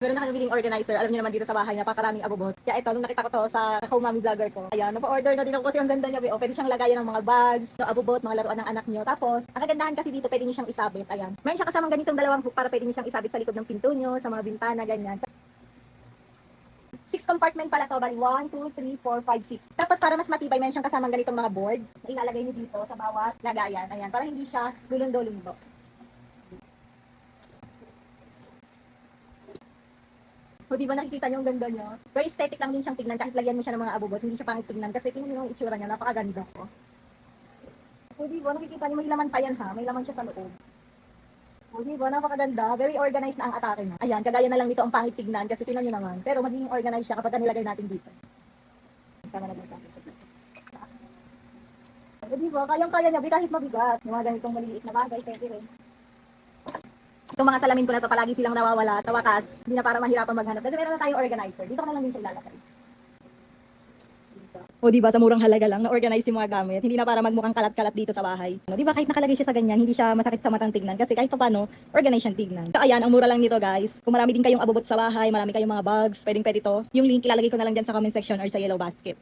Meron na kami biling organizer. Alam niyo naman dito sa bahay, napakaraming abubot. Kaya ito, nung nakita ko to sa Home Mommy Vlogger ko, ayan, napa-order na din ako kasi ang ganda niya. O, pwede siyang lagayan ng mga bags, no, abubot, mga laruan ng anak niyo. Tapos, ang kagandahan kasi dito, pwede niyo siyang isabit. Ayan. Meron siya kasamang ganitong dalawang hook para pwede niyo siyang isabit sa likod ng pinto niyo, sa mga bintana, ganyan. Six compartment pala to, bali 1, 2, 3, 4, 5, 6. Tapos para mas matibay, meron siyang kasamang ganitong mga board na ilalagay niyo dito sa bawat lagayan. Ayan, para hindi siya lulundo-lundo. O di ba nakikita niyo ang ganda niya? Very aesthetic lang din siyang tignan kahit lagyan mo siya ng mga abubot, hindi siya pangit tignan kasi tingnan niyo yung itsura niya, napakaganda ko. O di ba nakikita niyo may laman pa yan ha, may laman siya sa loob. O di ba napakaganda, very organized na ang atake niya. Ayan, kagaya na lang dito ang pangit tignan kasi tingnan niyo naman, pero magiging organized siya kapag nilagay natin dito. Sama na dito. O di ba, kayang-kaya niya, kahit mabigat. Yung mga ganitong maliliit na bagay, pwede rin. Itong mga salamin ko na to, palagi silang nawawala. Sa wakas, hindi na para mahirapan maghanap. Kasi meron na tayong organizer. Dito ko na lang din siya ilalagay. O di ba sa murang halaga lang na-organize yung mga gamit, hindi na para magmukhang kalat-kalat dito sa bahay. No, di ba kahit nakalagay siya sa ganyan, hindi siya masakit sa matang tignan kasi kahit paano, organize siyang tignan. So ayan, ang mura lang nito guys. Kung marami din kayong abubot sa bahay, marami kayong mga bags, pwedeng pwede to. Yung link ilalagay ko na lang dyan sa comment section or sa yellow basket.